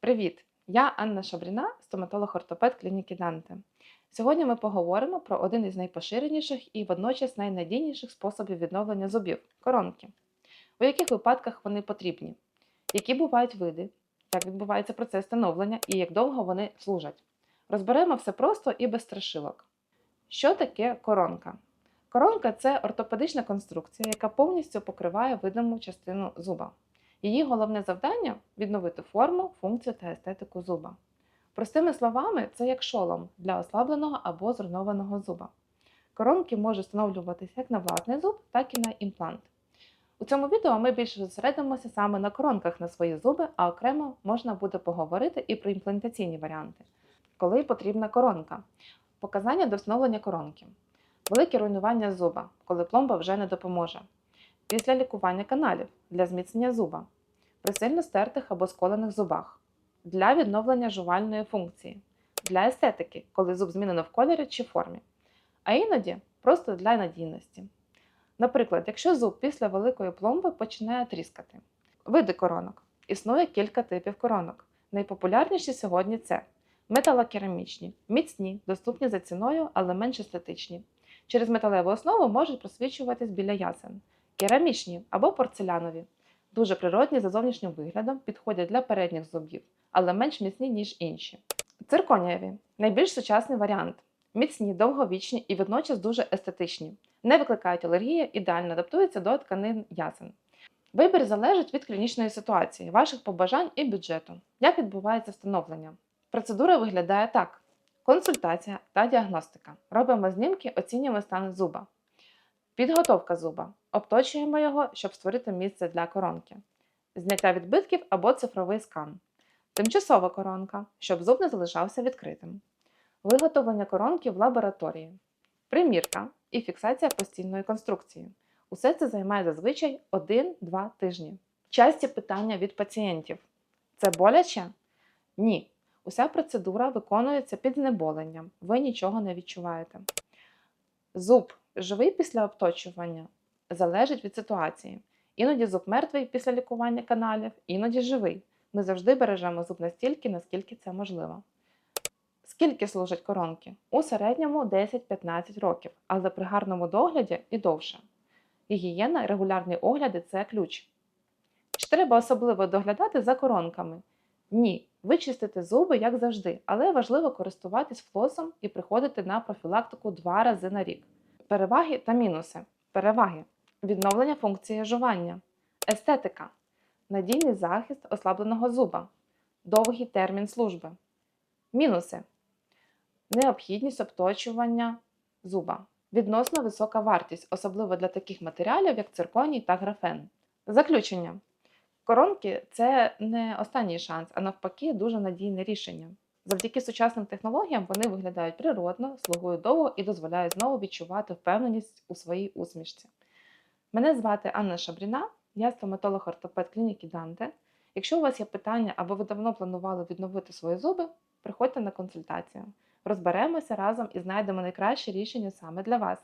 Привіт! Я Анна Шабріна, стоматолог-ортопед клініки Данте. Сьогодні ми поговоримо про один із найпоширеніших і водночас найнадійніших способів відновлення зубів коронки. У яких випадках вони потрібні, які бувають види, як відбувається процес становлення і як довго вони служать. Розберемо все просто і без страшилок. Що таке коронка? Коронка це ортопедична конструкція, яка повністю покриває видиму частину зуба. Її головне завдання відновити форму, функцію та естетику зуба. Простими словами, це як шолом для ослабленого або зруйнованого зуба. Коронки можуть встановлюватися як на власний зуб, так і на імплант. У цьому відео ми більше зосередимося саме на коронках на свої зуби, а окремо можна буде поговорити і про імплантаційні варіанти, коли потрібна коронка. Показання до встановлення коронки. Велике руйнування зуба, коли пломба вже не допоможе. Після лікування каналів для зміцнення зуба, при сильно стертих або сколених зубах, для відновлення жувальної функції, для естетики, коли зуб змінено в кольорі чи формі, а іноді просто для надійності. Наприклад, якщо зуб після великої пломби починає тріскати. Види коронок. Існує кілька типів коронок. Найпопулярніші сьогодні це металокерамічні, міцні, доступні за ціною, але менш естетичні. Через металеву основу можуть просвічуватись біля ясен. Керамічні або порцелянові. Дуже природні за зовнішнім виглядом, підходять для передніх зубів, але менш міцні, ніж інші. Цирконієві найбільш сучасний варіант. Міцні, довговічні і водночас дуже естетичні. Не викликають алергії, ідеально адаптуються до тканин ясен. Вибір залежить від клінічної ситуації, ваших побажань і бюджету. Як відбувається встановлення? Процедура виглядає так: консультація та діагностика. Робимо знімки, оцінюємо стан зуба. Підготовка зуба. Обточуємо його, щоб створити місце для коронки. Зняття відбитків або цифровий скан. Тимчасова коронка, щоб зуб не залишався відкритим. Виготовлення коронки в лабораторії. Примірка і фіксація постійної конструкції. Усе це займає зазвичай 1-2 тижні. Часті питання від пацієнтів: це боляче? Ні. Уся процедура виконується під знеболенням, ви нічого не відчуваєте. Зуб живий після обточування залежить від ситуації. Іноді зуб мертвий після лікування каналів, іноді живий. Ми завжди бережемо зуб настільки, наскільки це можливо. Скільки служать коронки? У середньому 10-15 років, але при гарному догляді і довше. Гігієна регулярні огляди це ключ. Чи треба особливо доглядати за коронками? Ні. Вичистити зуби, як завжди, але важливо користуватись флосом і приходити на профілактику два рази на рік. Переваги та мінуси. Переваги. Відновлення функції жування. Естетика. Надійний захист ослабленого зуба. Довгий термін служби. Мінуси. Необхідність обточування зуба. Відносно висока вартість, особливо для таких матеріалів, як цирконій та графен. Заключення. Коронки це не останній шанс, а навпаки, дуже надійне рішення. Завдяки сучасним технологіям вони виглядають природно, слугують довго і дозволяють знову відчувати впевненість у своїй усмішці. Мене звати Анна Шабріна, я стоматолог-ортопед клініки Данте. Якщо у вас є питання або ви давно планували відновити свої зуби, приходьте на консультацію. Розберемося разом і знайдемо найкраще рішення саме для вас.